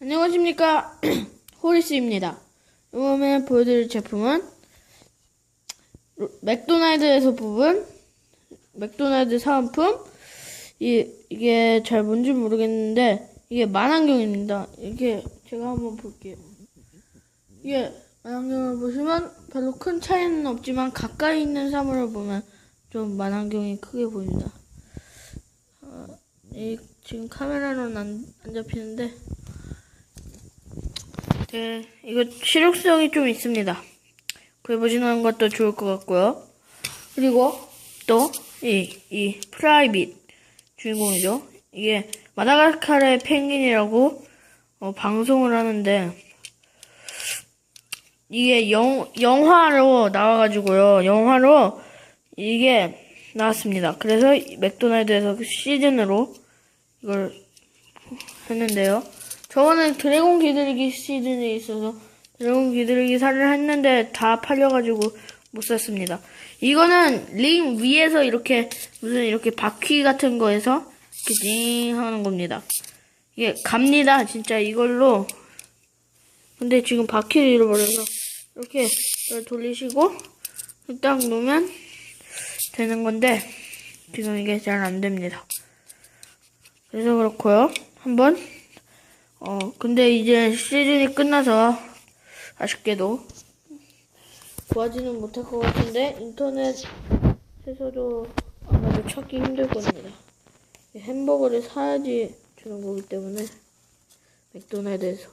안녕하십니까 호리스입니다. 이번에 보여드릴 제품은 로- 맥도날드에서 뽑은 맥도날드 사은품 이, 이게 잘 뭔지 모르겠는데 이게 만안경입니다. 이게 제가 한번 볼게요. 이게 만안경을 보시면 별로 큰 차이는 없지만 가까이 있는 사물을 보면 좀 만안경이 크게 보입니다. 어, 이, 지금 카메라로는 안, 안 잡히는데 네, 이거 실용성이 좀 있습니다. 구해보시는 것도 좋을 것 같고요. 그리고 또, 이, 이, 프라이빗 주인공이죠. 이게 마다가스카르의 펭귄이라고 어, 방송을 하는데, 이게 영, 영화로 나와가지고요. 영화로 이게 나왔습니다. 그래서 이 맥도날드에서 그 시즌으로 이걸 했는데요. 저번에 드래곤 기들기 시즌에 있어서 드래곤 기들기 살을 했는데 다 팔려가지고 못 샀습니다. 이거는 링 위에서 이렇게 무슨 이렇게 바퀴 같은 거에서 이렇게 징 하는 겁니다. 이게 갑니다. 진짜 이걸로. 근데 지금 바퀴를 잃어버려서 이렇게 돌리시고 딱 놓으면 되는 건데 지금 이게 잘 안 됩니다. 그래서 그렇고요. 한번 어, 근데 이제 시즌이 끝나서 아쉽게도 구하지는 못할 것 같은데 인터넷에서도 아마도 찾기 힘들 겁니다. 이 햄버거를 사야지 주는 거기 때문에 맥도날드에서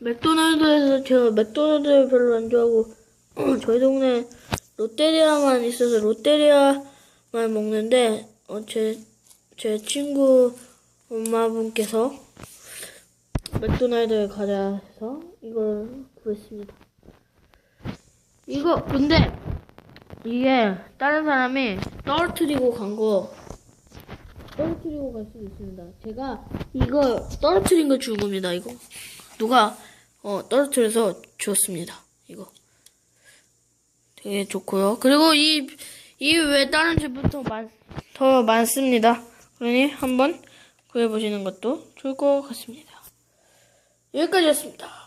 맥도날드에서 제가 맥도날드를 별로 안 좋아하고 저희 동네 롯데리아만 있어서 롯데리아만 먹는데 어, 제, 제 친구 엄마분께서 맥도날드에 가자 해서 이걸 구했습니다. 이거 근데 이게 다른 사람이 떨어뜨리고 간 거 떨어뜨리고 갈 수도 있습니다. 제가 이거 떨어뜨린 거 준 겁니다. 이거 누가 어 떨어뜨려서 주었습니다. 이거 되게 좋고요. 그리고 이 이 외에 다른 제품도 많, 더 많습니다. 그러니 한번 구해보시는 것도 좋을 것 같습니다. 여기까지였습니다.